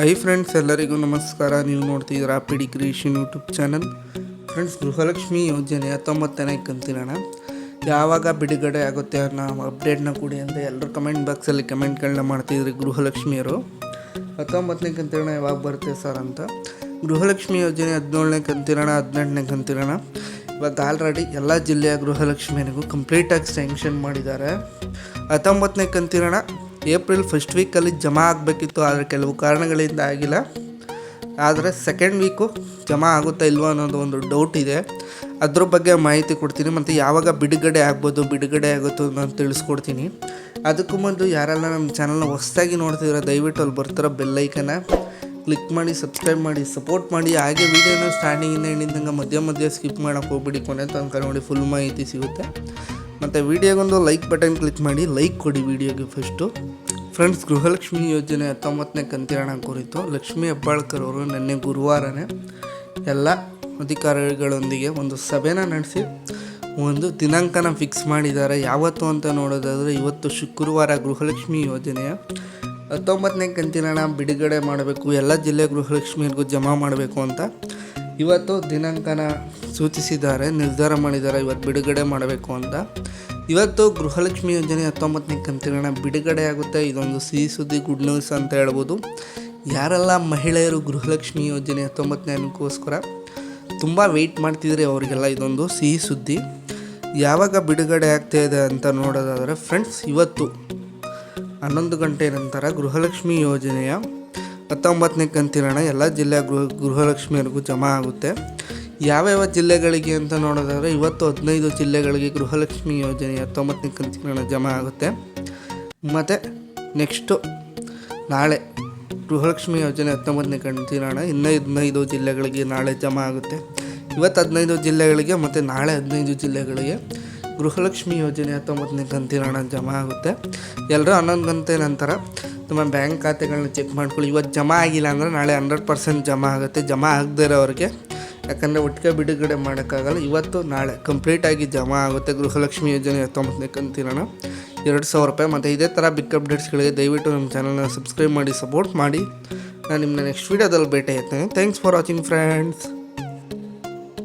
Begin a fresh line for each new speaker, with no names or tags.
Hi friends ಎಲ್ಲರಿಗೂ ನಮಸ್ಕಾರ. ನೀವು ನೋಡ್ತಿದ್ದೀರಾ PD creation YouTube channel friends Gruhalakshmi ಯೋಜನೆ ಹತ್ತೊಂಬತ್ತನೇ ಕಂತಿನಣ ಯಾವಾಗ ಬಿಡುಗಡೆ ಆಗುತ್ತೆ ಅನ್ನೋ ಅಪ್ಡೇಟ್ನ ಕೊಡಿ ಅಂತ ಎಲ್ಲರೂ ಕಮೆಂಟ್ ಬಾಕ್ಸಲ್ಲಿ ಕಮೆಂಟ್ಗಳನ್ನ ಮಾಡ್ತಿದ್ರಿ ಗೃಹಲಕ್ಷ್ಮಿಯರು. ಹತ್ತೊಂಬತ್ತನೇ ಕಂತಿನ ಯಾವಾಗ ಬರುತ್ತೆ ಸರ್ ಅಂತ. ಗೃಹಲಕ್ಷ್ಮಿ ಯೋಜನೆ ಹದಿನೇಳನೇ ಕಂತಿರೋಣ ಹದಿನೆಂಟನೇ ಕಂತಿರೋಣ ಇವಾಗ ಆಲ್ರೆಡಿ ಎಲ್ಲ ಜಿಲ್ಲೆಯ ಗೃಹಲಕ್ಷ್ಮಿಯರಿಗೂ ಕಂಪ್ಲೀಟಾಗಿ ಸ್ಯಾಂಕ್ಷನ್ ಮಾಡಿದ್ದಾರೆ. ಹತ್ತೊಂಬತ್ತನೇ ಕಂತಿನಣ ಏಪ್ರಿಲ್ ಫಸ್ಟ್ ವೀಕಲ್ಲಿ ಜಮಾ ಆಗಬೇಕಿತ್ತು, ಆದರೆ ಕೆಲವು ಕಾರಣಗಳಿಂದ ಆಗಿಲ್ಲ. ಆದರೆ ಸೆಕೆಂಡ್ ವೀಕು ಜಮಾ ಆಗುತ್ತಾ ಇಲ್ವೋ ಅನ್ನೋದು ಒಂದು ಡೌಟ್ ಇದೆ. ಅದ್ರ ಬಗ್ಗೆ ಮಾಹಿತಿ ಕೊಡ್ತೀನಿ, ಮತ್ತು ಯಾವಾಗ ಬಿಡುಗಡೆ ಆಗ್ಬೋದು, ಬಿಡುಗಡೆ ಆಗುತ್ತೋ ನಾನು ತಿಳಿಸ್ಕೊಡ್ತೀನಿ. ಅದಕ್ಕೂ ಮೊದಲು ಯಾರೆಲ್ಲ ನಮ್ಮ ಚಾನಲ್ನ ಹೊಸದಾಗಿ ನೋಡ್ತಿದ್ರೆ ದಯವಿಟ್ಟು ಅಲ್ಲಿ ಬರ್ತಾರೋ ಬೆಲ್ಲೈಕನ ಕ್ಲಿಕ್ ಮಾಡಿ ಸಬ್ಸ್ಕ್ರೈಬ್ ಮಾಡಿ ಸಪೋರ್ಟ್ ಮಾಡಿ. ಹಾಗೆ ವೀಡಿಯೋನ ಸ್ಟಾರ್ಟಿಂಗಿಂದ ಎಂಡಿಂದಂಗೆ ಮಧ್ಯ ಮಧ್ಯ ಸ್ಕಿಪ್ ಮಾಡೋಕ್ಕೆ ಹೋಗ್ಬಿಡಿ, ಕೊನೆ ತನಕ ನೋಡಿ ಫುಲ್ ಮಾಹಿತಿ ಸಿಗುತ್ತೆ. ಮತ್ತು ವಿಡಿಯೋಗೊಂದು ಲೈಕ್ ಬಟನ್ ಕ್ಲಿಕ್ ಮಾಡಿ, ಲೈಕ್ ಕೊಡಿ ವಿಡಿಯೋಗೆ ಫಸ್ಟು ಫ್ರೆಂಡ್ಸ್ ಗೃಹಲಕ್ಷ್ಮಿ ಯೋಜನೆ ಹತ್ತೊಂಬತ್ತನೇ ಕಂತಿರಣ ಕುರಿತು ಲಕ್ಷ್ಮೀ ಹೆಬ್ಬಾಳ್ಕರ್ ಅವರು ನಿನ್ನೆ ಗುರುವಾರನೇ ಎಲ್ಲ ಅಧಿಕಾರಿಗಳೊಂದಿಗೆ ಒಂದು ಸಭೆನ ನಡೆಸಿ, ಒಂದು ದಿನಾಂಕನ ಫಿಕ್ಸ್ ಮಾಡಿದ್ದಾರೆ. ಯಾವತ್ತು ಅಂತ ನೋಡೋದಾದರೆ, ಇವತ್ತು ಶುಕ್ರವಾರ ಗೃಹಲಕ್ಷ್ಮಿ ಯೋಜನೆಯ ಹತ್ತೊಂಬತ್ತನೇ ಕಂತಿನ ಹಣ ಬಿಡುಗಡೆ ಮಾಡಬೇಕು, ಎಲ್ಲ ಜಿಲ್ಲೆ ಗೃಹಲಕ್ಷ್ಮಿಯರಿಗೂ ಜಮಾ ಮಾಡಬೇಕು ಅಂತ. ಇವತ್ತು ದಿನಾಂಕನ ಸೂಚಿಸಿದ್ದಾರೆ, ನಿರ್ಧಾರ ಮಾಡಿದ್ದಾರೆ, ಇವತ್ತು ಬಿಡುಗಡೆ ಮಾಡಬೇಕು ಅಂತ. ಇವತ್ತು ಗೃಹಲಕ್ಷ್ಮಿ ಯೋಜನೆ ಹತ್ತೊಂಬತ್ತನೇ ಕಂತಿನ ಹಣ ಬಿಡುಗಡೆ ಆಗುತ್ತೆ ಇದೊಂದು ಸಿಹಿ ಸುದ್ದಿ ಗುಡ್ ನ್ಯೂಸ್ ಅಂತ ಹೇಳ್ಬೋದು. ಯಾರೆಲ್ಲ ಮಹಿಳೆಯರು ಗೃಹಲಕ್ಷ್ಮಿ ಯೋಜನೆ ಹತ್ತೊಂಬತ್ತನೇ ಅನ್ನಕ್ಕೋಸ್ಕರ ತುಂಬ ವೆಯ್ಟ್ ಮಾಡ್ತಿದ್ರೆ ಅವರಿಗೆಲ್ಲ ಇದೊಂದು ಸಿಹಿ ಸುದ್ದಿ. ಯಾವಾಗ ಬಿಡುಗಡೆ ಆಗ್ತಾ ಇದೆ ಅಂತ ನೋಡೋದಾದರೆ ಫ್ರೆಂಡ್ಸ್ ಇವತ್ತು ಹನ್ನೊಂದು ಗಂಟೆ ನಂತರ ಗೃಹಲಕ್ಷ್ಮಿ ಯೋಜನೆಯ ಹತ್ತೊಂಬತ್ತನೇ ಕಂತಿನ ಎಲ್ಲ ಜಿಲ್ಲೆಯ ಗೃಹ, ಗೃಹಲಕ್ಷ್ಮಿಯರಿಗೂ ಜಮಾ ಆಗುತ್ತೆ. ಯಾವ್ಯಾವ ಜಿಲ್ಲೆಗಳಿಗೆ ಅಂತ ನೋಡೋದಾದ್ರೆ ಇವತ್ತು ಹದಿನೈದು ಜಿಲ್ಲೆಗಳಿಗೆ ಗೃಹಲಕ್ಷ್ಮಿ ಯೋಜನೆ ಹತ್ತೊಂಬತ್ತನೇ ಕಂತಿನ ಜಮಾ ಆಗುತ್ತೆ. ಮತ್ತು ನೆಕ್ಸ್ಟು ನಾಳೆ ಗೃಹಲಕ್ಷ್ಮಿ ಯೋಜನೆ ಹತ್ತೊಂಬತ್ತನೇ ಕಂತಿನ ಹಣ ಇನ್ನೂ ಹದಿನೈದು ಜಿಲ್ಲೆಗಳಿಗೆ ನಾಳೆ ಜಮಾ ಆಗುತ್ತೆ. ಇವತ್ತು ಹದಿನೈದು ಜಿಲ್ಲೆಗಳಿಗೆ ಮತ್ತು ನಾಳೆ ಹದಿನೈದು ಜಿಲ್ಲೆಗಳಿಗೆ ಗೃಹಲಕ್ಷ್ಮಿ ಯೋಜನೆ ಹತ್ತೊಂಬತ್ತನೇ ಕಂತಿನ ಹಣ ಜಮಾ ಆಗುತ್ತೆ. ಎಲ್ಲರೂ ಹನ್ನೊಂದು ಗಂಟೆ ನಂತರ ತುಂಬ ಬ್ಯಾಂಕ್ ಖಾತೆಗಳನ್ನ ಚೆಕ್ ಮಾಡ್ಕೊಳ್ಳಿ. ಇವತ್ತು ಜಮಾ ಆಗಿಲ್ಲ ಅಂದರೆ ನಾಳೆ ಹಂಡ್ರೆಡ್ ಪರ್ಸೆಂಟ್ ಜಮಾ ಆಗುತ್ತೆ. ಜಮಾ ಆಗದೇ ಇರೋರಿಗೆ ಯಾಕಂದರೆ ಒಟ್ಟಿಗೆ ಬಿಡುಗಡೆ ಮಾಡೋಕ್ಕಾಗಲ್ಲ. ಇವತ್ತು ನಾಳೆ ಕಂಪ್ಲೀಟಾಗಿ ಜಮಾ ಆಗುತ್ತೆ ಗೃಹಲಕ್ಷ್ಮಿ ಯೋಜನೆ ಹತ್ತೊಂಬತ್ತನೇ ಕಂತಿನ. ಎರಡು ಸಾವಿರ ರೂಪಾಯಿ. ಮತ್ತು ಇದೇ ಥರ ಬಿಗ್ ಅಪ್ಡೇಟ್ಸ್ಗಳಿಗೆ ದಯವಿಟ್ಟು ನಮ್ಮ ಚಾನಲ್ನ ಸಬ್ಸ್ಕ್ರೈಬ್ ಮಾಡಿ ಸಪೋರ್ಟ್ ಮಾಡಿ. ನಾನು ನಿಮ್ಮನ್ನ ನೆಕ್ಸ್ಟ್ ವೀಡಿಯೋದಲ್ಲಿ ಭೇಟಿ ಆಯ್ತೇನೆ ಥ್ಯಾಂಕ್ಸ್ ಫಾರ್ ವಾಚಿಂಗ್ ಫ್ರೆಂಡ್ಸ್